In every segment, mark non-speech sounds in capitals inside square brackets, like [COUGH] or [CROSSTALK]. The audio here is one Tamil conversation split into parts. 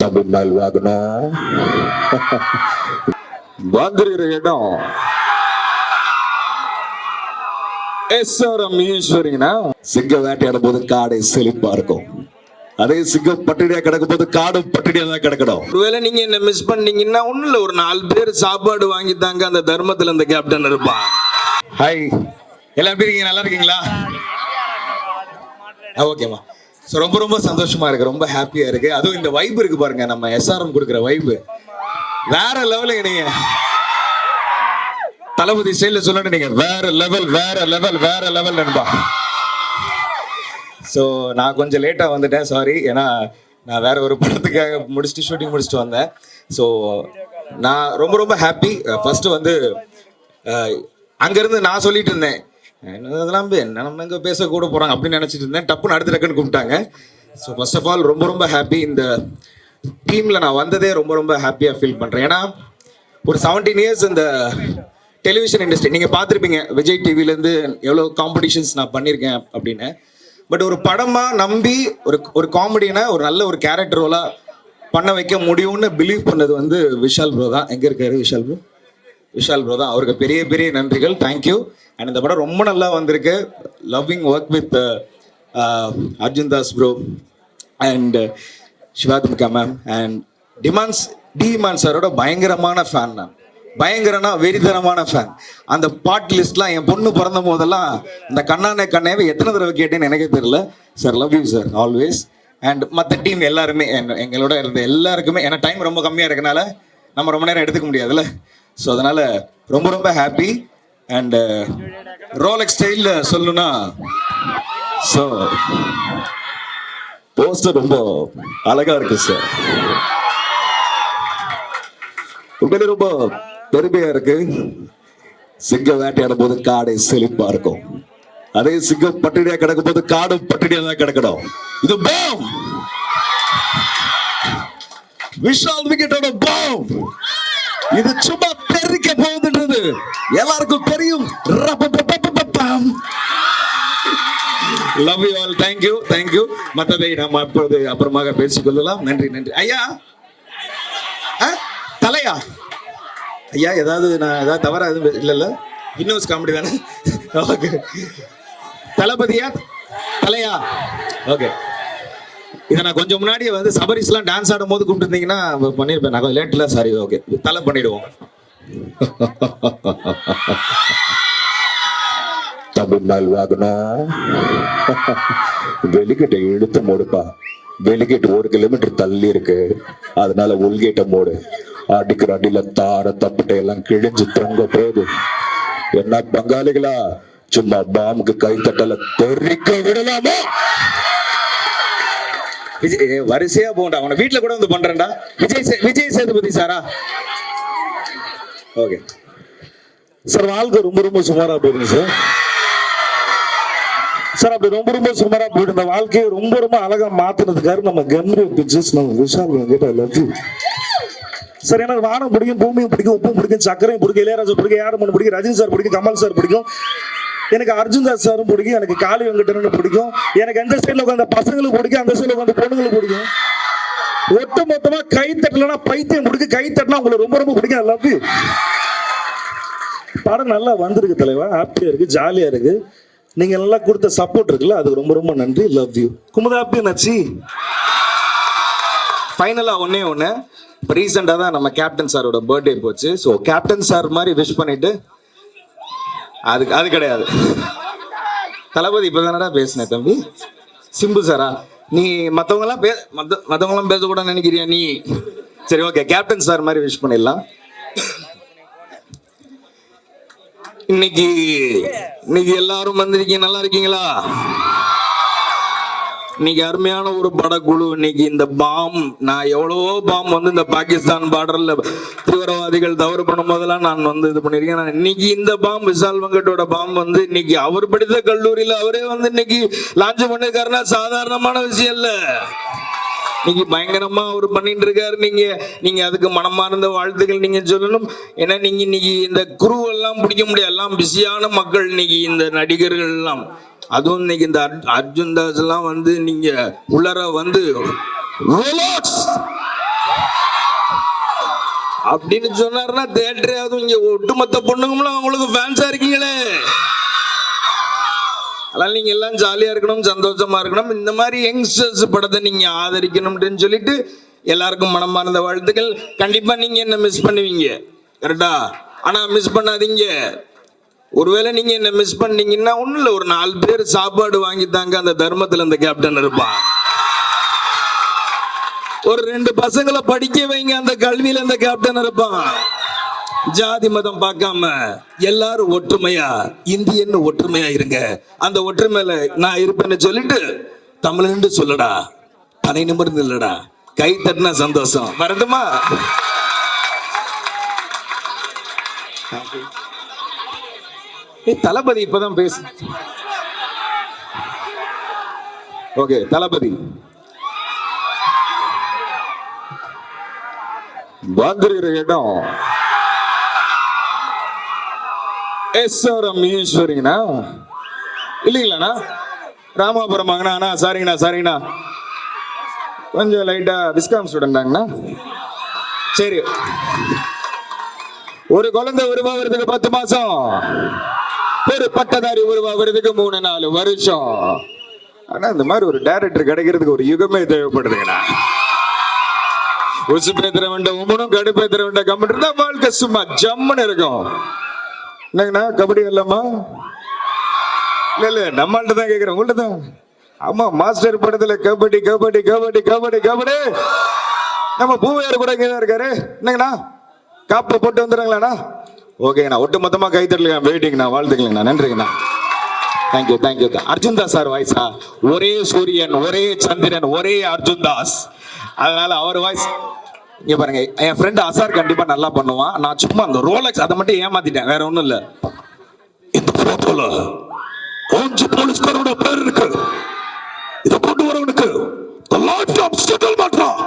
தமிழ் நல்வாகணும் [LAUGHS] வந்திருக்கிற இடம் எஸ்ஆர்எம் ஈஸ்வரினா சிங்க வேட்டையாடும் போது காடை செழிப்பா இருக்கும். அதே சிங்கம் பட்டினியா கிடக்கும் போது காடும் பட்டினியா தான் கிடக்கணும். ஒருவேளை நீங்க என்ன மிஸ் பண்ணீங்கன்னா ஒண்ணும் இல்ல ஒரு நாலு பேர் சாப்பாடு வாங்கி தாங்க அந்த தர்மத்துல அந்த கேப்டன் இருப்பான் ஹாய் எல்லாம் எப்படி இருக்கீங்க? நல்லா இருக்கீங்களா? ஓகேம்மா ஸோ ரொம்ப ரொம்ப சந்தோஷமா இருக்கு. ரொம்ப ஹாப்பியா இருக்கு. அதுவும் இந்த வைப் இருக்கு பாருங்க. நம்ம எஸ்ஆர்எம் கொடுக்குற வைப் வேற லெவல் இணைய தளபதி ஸ்டைல சொல்லணும் நீங்க வேற லெவல் வேற லெவல் வேற லெவல் நண்பா. ஸோ நான் கொஞ்சம் லேட்டாக வந்துட்டேன். சாரி ஏன்னா நான் வேற ஒரு படத்துக்காக முடிச்சுட்டு ஷூட்டிங் முடிச்சுட்டு வந்தேன். ஸோ நான் ரொம்ப ரொம்ப ஹாப்பி ஃபர்ஸ்ட் வந்து அங்கேருந்து நான் சொல்லிட்டு இருந்தேன். அதெல்லாம் இதெல்லாம் பே- என்ன நம்ம இங்கே பேச கூட போகிறாங்க அப்படின்னு நினச்சிட்டு இருந்தேன். டப்புன்னு அடுத்த டக்குன்னு கூப்பிட்டாங்க. ஸோ ஃபர்ஸ்ட் ஆஃப் ஆல் ரொம்ப ரொம்ப ஹாப்பி இந்த டீமில் நான் வந்ததே ரொம்ப ரொம்ப ஹாப்பியாக ஃபீல் பண்ணுறேன் ஏன்னா ஒரு செவன்டீன் இயர்ஸ் இந்த டெலிவிஷன் இண்டஸ்ட்ரி நீங்கள் பார்த்துருப்பீங்க விஜய் டிவிலேருந்து எவ்வளோ காம்படிஷன்ஸ் நான் பண்ணியிருக்கேன் அப்படின்னு. பட் ஒரு படமாக நம்பி ஒரு ஒரு காமெடினா ஒரு நல்ல ஒரு கேரக்டர் ரோலாக பண்ண வைக்க முடியும்னு பிலீவ் பண்ணது வந்து விஷால் ப்ரோ தான். எங்கே இருக்காரு விஷால் ப்ரோ விஷால் ப்ரோ தான். அவருக்கு பெரிய பெரிய நன்றிகள். தேங்க்யூ அண்ட் இந்த படம் ரொம்ப நல்லா வந்திருக்கு. Loving work with Arjun Das bro and Sivathmika ma'am and D Imman's D Imman சாரோட பயங்கரமான ஃபேன் நான் பயங்கரனா வெறிதனமான ஃபேன் அந்த பாட் லிஸ்ட்லாம் என் பொண்ணு பிறந்த போதெல்லாம் இந்த கண்ணானே கண்ணேவே எத்தனை தடவை கேட்டேன்னு எனக்கே தெரியல. Sir love you sir always and மற்ற டீம் எல்லாருமே என்- எங்களோட இருந்த எல்லாருக்குமே ஏன்னா டைம் ரொம்ப கம்மியாக இருக்கனால நம்ம ரொம்ப நேரம் எடுத்துக்க முடியாதுல்ல. ஸோ அதனால ரொம்ப ரொம்ப ஹாப்பி அண்ட் ரோலெக்ஸ் ஸ்டைலில் சொல்லணும்னா ஸோ போஸ்டர் ரொம்ப அழகா இருக்கு சார் உண்மையிலே ரொம்ப பெருமையா இருக்கு. சிங்கம் வேட்டையாடும் போது காடை செழிப்பா இருக்கும். அதே சிங்கம் பட்டினியா கிடக்கும் போது காடும் பட்டினியா தான் கிடக்கணும். இது பாம்! விஷால் விக்கெட்டோட பாம்! இது சும்மா பெருக்க போகுதுன்றது. எல்லாருக்கும் தெரியும். Love you all thank you thank you மற்றதை நாம் அப்பொழுது அப்புறமாக பேசிக்கொள்ளலாம். நன்றி நன்றி. ஐயா? ஆ? தலையா? ஐயா ஏதாவது நான் ஏதாவது தவறா எதுவும் இல்லைல்ல. இன்னும் காமெடி தானே? ஓகே தளபதியா? தலையா? ஓகே இதை நான் கொஞ்சம் முன்னாடியே வந்து சபரிஸ்லாம் டான்ஸ் ஆடும் போது கூப்பிட்டுருந்தீங்கன்னா பண்ணியிருப்பேன் நான் கொஞ்சம் லேட்டில் சாரி ஓகே தலை பண்ணிடுவோம். தமிழ்நாள் நல்வாகணும் வெளிக்கிட்ட இழுத்து மூடுப்பா. வெளிக்கிட்டு ஒரு கிலோமீட்டர் தள்ளி இருக்கு. அதனால உள்கேட்ட மூடு. அடிக்கிற அடியில தார தப்பட்டை எல்லாம் கிழிஞ்சு தொங்க போகுது. என்ன பங்காளிகளா? சும்மா பாம்புக்கு கை தட்டல தெரிக்க விடலாமா? விஜய் வரிசையா போகண்டா உன வீட்டுல கூட வந்து பண்றேன்டா. விஜய் சே- விஜய் சேதுபதி சாரா? ஓகே. சார் வாழ்க்கை ரொம்ப ரொம்ப சுமாரா போயிடுங்க சார். சார் அப்படி ரொம்ப ரொம்ப சுமாரா போயிட்டு இந்த வாழ்க்கையை ரொம்ப ரொம்ப அழகா மாத்தினதுக்காக நம்ம கம்ரி பிக்சர்ஸ் நம்ம Vishal Venkat love you sir எனக்கு வானம் பிடிக்கும் பூமியும் பிடிக்கும் உப்பும் பிடிக்கும் சக்கரையும் பிடிக்கும் இளையராஜா பிடிக்கும் ஏரமன் பிடிக்கும் ரஜினி சார் பிடிக்கும் கமல் சார் பிடிக்கும். எனக்கு அர்ஜுன் தாஸ் சாரும் பிடிக்கும் எனக்கு காளி வெங்கடனும் பிடிக்கும். எனக்கு எந்த சைடில் உட்காந்த பசங்களுக்கு பிடிக்கும் அந்த சைடில் உட்காந்து பொண்ணுங்களுக்கு பிடிக்கும். ஒட்டு மொத்தமா கை தட்டலன்னா பைத்தியம் பிடிக்கும் கை தட்டினா உங்களுக்கு ரொம்ப ரொம்ப பிடிக்கும். ஐ லவ் படம் நல்லா வந்திருக்கு தலைவா. ஹாப்பியா இருக்கு ஜாலியா இருக்கு. நீங்க நல்லா கொடுத்த சப்போர்ட் இருக்குல்ல அதுக்கு ரொம்ப ரொம்ப நன்றி. லவ் யூ குமுதா ஹாப்பி நச்சி ஃபைனலாக ஒன்றே ஒன்று இப்போ ரீசெண்டாக தான் நம்ம கேப்டன் சாரோட பர்த்டே போச்சு. ஸோ கேப்டன் சார் மாதிரி விஷ் பண்ணிட்டு அது அது கிடையாது. தளபதி இப்போ தானடா பேசினேன் தம்பி? சிம்பு சாரா நீ மற்றவங்களாம் பே மற்ற மற்றவங்களாம் பேசக்கூடாதுன்னு நினைக்கிறியா நீ? சரி ஓகே கேப்டன் சார் மாதிரி விஷ் பண்ணிடலாம். இன்னைக்கு இன்னைக்கு எல்லாரும் வந்திருக்கீங்க நல்லா இருக்கீங்களா? இன்னைக்கு அருமையான ஒரு படக்குழு இன்னைக்கு இந்த பாம் நான் எவ்வளவோ பாம் வந்து இந்த பாகிஸ்தான் பார்டர்ல தீவிரவாதிகள் தவறு பண்ணும் போதெல்லாம் நான் வந்து இது பண்ணிருக்கேன். நான் இன்னைக்கு இந்த பாம் விஷால் வெங்கட்டோட பாம் வந்து இன்னைக்கு அவர் படித்த கல்லூரியில அவரே வந்து இன்னைக்கு லான்ச் பண்ணிருக்காருன்னா சாதாரணமான விஷயம் இல்ல. இன்னைக்கு பயங்கரமா அவர் பண்ணிட்டு இருக்காரு நீங்க. நீங்க அதுக்கு மனமார்ந்த வாழ்த்துக்கள் நீங்க சொல்லணும். ஏன்னா நீங்க இன்னைக்கு இந்த குரு எல்லாம் பிடிக்க முடியாது. எல்லாம் பிஸியான மக்கள் இன்னைக்கு இந்த நடிகர்கள் எல்லாம் அதுவும் இன்னைக்கு இந்த அர்ஜுன் தாஸ் எல்லாம் வந்து நீங்க உள்ளர வந்து அப்படின்னு அப்படின்னு தேட்டரே அதுவும் இங்க ஒட்டுமொத்த பொண்ணுங்களும் அவங்களுக்கு ஃபேன்ஸா இருக்கீங்களே. அதனால நீங்க எல்லாம் ஜாலியா இருக்கணும் சந்தோஷமா இருக்கணும். இந்த மாதிரி யங்ஸ்டர்ஸ் படத்தை நீங்க ஆதரிக்கணும்னு சொல்லிட்டு எல்லாருக்கும் மனமார்ந்த வாழ்த்துக்கள். கண்டிப்பா நீங்க என்ன மிஸ் பண்ணுவீங்க? கரெக்டா ஆனா மிஸ் பண்ணாதீங்க. ஒருவேளை நீங்க என்ன மிஸ் பண்ணீங்கன்னா ஒன்றும் இல்ல ஒரு நாலு பேர் சாப்பாடு வாங்கித்தாங்க அந்த தர்மத்துல அந்த கேப்டன் இருப்பான். ஒரு ரெண்டு பசங்களை படிக்க வைங்க அந்த கல்வியில அந்த கேப்டன் இருப்பான். ஜாதி மதம் பார்க்காம எல்லாரும் ஒற்றுமையா இந்தியன்னு ஒற்றுமையா இருங்க. அந்த ஒற்றுமையில நான் இருப்பேன்னு சொல்லிட்டு தமிழ்னு சொல்லடா தனி நிமிர்ந்து இல்லடா கை தட்டினா சந்தோஷம். வரட்டுமா? தளபதி இப்பதான் பேசு. ஓகே தளபதி. வந்திருக்கிற இடம். எஸ்ஆர்எம் ஈஸ்வரிங்கண்ணா இல்லைங்களாண்ணா. ராமாபுரம் அண்ணா சாரிங்கண்ணா சாரிங்கண்ணா. கொஞ்சம் லைட்டா விஸ்காம் ஸ்டூடெண்டாங்கண்ணா சரி. ஒரு குழந்தை உருவாகிறதுக்கு பத்து மாசம். ஒரு பட்டதாரி உருவாகிறதுக்கு மூணு நாலு வருஷம். ஆனா இந்த மாதிரி ஒரு டைரக்டர் கிடைக்கிறதுக்கு ஒரு யுகமே தேவைப்படுதுங்கண்ணா. உசு பேத்துற வேண்டாம் உமனும் கடுப்பேத்துற வேண்ட கம்மிட்டு தான் வாழ்க்கை சும்மா ஜம்முன்னு இருக்கும். என்னங்கண்ணா கபடி இல்லாமா இல்ல இல்ல நம்மள்ட்ட தான் கேக்குறேன் உங்கள்ட்ட தான். ஆமா மாஸ்டர் படத்துல கபடி கபடி கபடி கபடி கபடி. நம்ம பூவையார் கூட இங்கே தான் இருக்காரு. என்னங்கண்ணா காப்பை போட்டு வந்துடுறாங்களாண்ணா? ஓகேங்கண்ணா ஒட்டு மொத்தமா கை தட்டலாம் வெயிட்டிங்கண்ணா வாழ்த்துக்கலங்கண்ணா நன்றிங்கண்ணா. Thank you thank you Arjun Das sir வாய்ஸா ஒரே சூரியன் ஒரே சந்திரன் ஒரே அர்ஜுன் தாஸ் அதனால அவர் வாய்ஸ் இங்க பாருங்க என் ஃப்ரெண்ட் அசார் கண்டிப்பா நல்லா பண்ணுவான். நான் சும்மா அந்த ரோலக்ஸ் அதை மட்டும் ஏமாத்திட்டேன். வேற ஒண்ணும் இல்ல. இந்த போட்டோல அஞ்சு போலீஸ்காரோட பேர் இருக்கு. இத கொண்டு வரவனுக்கு லைஃப் டைம் செட்டில் பண்றான்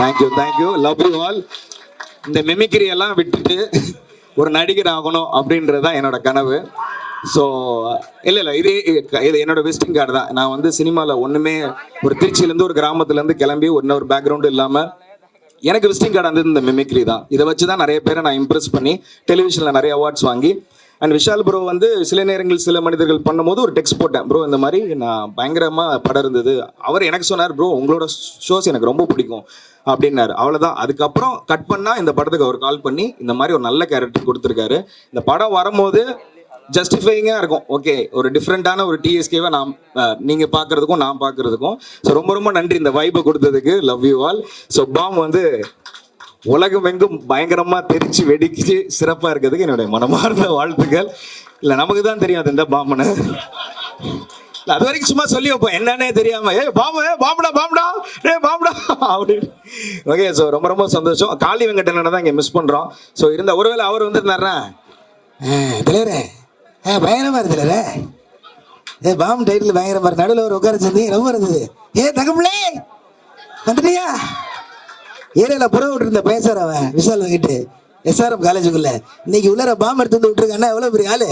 thank you thank you love you all இந்த மிமிக்ரி எல்லாம் விட்டுட்டு ஒரு நடிகர் ஆகணும் அப்படின்றது தான் என்னோட கனவு. ஸோ இல்லை இல்லை இது இது என்னோட விசிட்டிங் கார்டு தான். நான் வந்து சினிமாவில் ஒன்றுமே ஒரு திருச்சியிலேருந்து ஒரு கிராமத்துலேருந்து கிளம்பி ஒன்றும் ஒரு பேக்ரவுண்டு இல்லாமல் எனக்கு விசிட்டிங் கார்டு வந்தது இந்த மிமிக்ரி தான். இதை வச்சு தான் நிறைய பேரை நான் இம்ப்ரெஸ் பண்ணி டெலிவிஷனில் நிறைய அவார்ட்ஸ் வாங்கி அண்ட் விஷால் ப்ரோ வந்து சில நேரங்கள் சில மனிதர்கள் பண்ணும்போது ஒரு டெக்ஸ்ட் போட்டேன். ப்ரோ இந்த மாதிரி நான் பயங்கரமாக படம் இருந்தது. அவர் எனக்கு சொன்னார் ப்ரோ உங்களோட ஷோஸ் எனக்கு ரொம்ப பிடிக்கும். அப்படின்னாரு. அவ்வளோதான் அதுக்கப்புறம் கட் பண்ணால் இந்த படத்துக்கு அவர் கால் பண்ணி இந்த மாதிரி ஒரு நல்ல கேரக்டர் கொடுத்துருக்காரு. இந்த படம் வரும்போது ஜஸ்டிஃபைங்காக இருக்கும். ஓகே ஒரு டிஃப்ரெண்ட்டான ஒரு டிஎஸ்கேவை நான் நீங்கள் பார்க்குறதுக்கும் பார்க்கறதுக்கும் நான் பார்க்கறதுக்கும் ஸோ ரொம்ப ரொம்ப நன்றி இந்த வைப்பை கொடுத்ததுக்கு. Love you all so bomb வந்து உலகம் எங்கும் பயங்கரமா தெரிச்சு வெடிச்சு சிறப்பா இருக்கிறதுக்கு என்னுடைய மனமார்ந்த வாழ்த்துக்கள். இல்ல நமக்கு தான் தெரியும் அது இந்த பாம்பனை அது வரைக்கும் சும்மா சொல்லி வைப்போம். என்னன்னே தெரியாம ஏ பாம்பு பாம்புடா பாம்புடா ஏ பாம்புடா அப்படின்னு. ஓகே ஸோ ரொம்ப ரொம்ப சந்தோஷம். காளி வெங்கடனை தான் இங்கே மிஸ் பண்றோம். ஸோ இருந்த ஒருவேளை அவர் வந்துருந்தாருன்னா தலைவரே ஏ பயங்கரமா இருக்கு ஏ பாம்பு டைட்டில் பயங்கரமா இருக்கு. நடுவில் ஒரு உட்கார சேர்ந்து ரொம்ப இருந்தது. ஏ தகப்பிள்ளே வந்துட்டியா? ஏரியால புற விட்டுருந்த பேசுற அவன் விஷால் வாங்கிட்டு எஸ்ஆர்எம் காலேஜுக்குள்ள இன்னைக்கு உள்ளர பாம்பு எடுத்து வந்து விட்டுருக்கானா எவ்வளவு பெரிய ஆளு?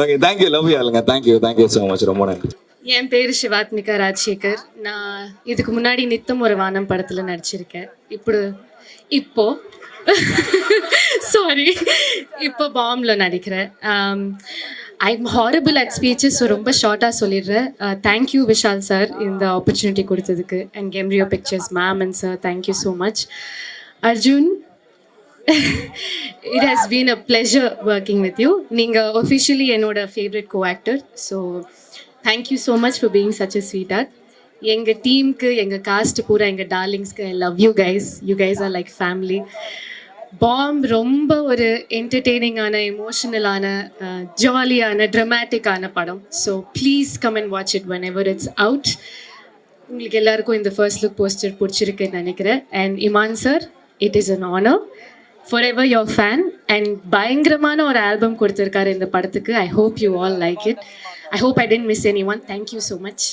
Okay thank you love you ஆளுங்க. Thank you thank you so much ரொம்ப நன்றி. என் பேர் சிவாத்மிகா ராஜசேகர். நான் இதுக்கு முன்னாடி நித்தம் ஒரு வானம் படத்தில் நடிச்சிருக்கேன். இப்படி இப்போ சாரி இப்போ பாம்பில் நடிக்கிறேன். I am horrible at speeches so ரொம்ப ஷார்ட்டாக சொல்லிடுறேன். தேங்க்யூ விஷால் சார் இந்த ஆப்பர்ச்சுனிட்டி கொடுத்ததுக்கு. And கெம்ரியோ pictures ma'am and sir thank you so much Arjun it has been a pleasure working with you நீங்கள் ஒஃபிஷியலி என்னோட favourite co actor so thank you so much for being such a sweetheart எங்கள் டீமுக்கு எங்கள் காஸ்ட் பூரா எங்கள் டார்லிங்ஸ்க்கு I love you guys you guys are like family bomb ரொம்ப ஒரு என்டர்டெய்னிங்கான எமோஷனலான ஜாலியான ட்ரமாட்டிக்கான படம். So please come and watch it whenever it's out உங்களுக்கு எல்லாருக்கும் இந்த ஃபர்ஸ்ட் லுக் போஸ்டர் பிடிச்சிருக்குன்னு நினைக்கிறேன். And Imman sir it is an honour forever your fan and பயங்கரமான ஒரு ஆல்பம் கொடுத்துருக்காரு இந்த படத்துக்கு. I hope you all like it I hope I didn't miss anyone thank you so much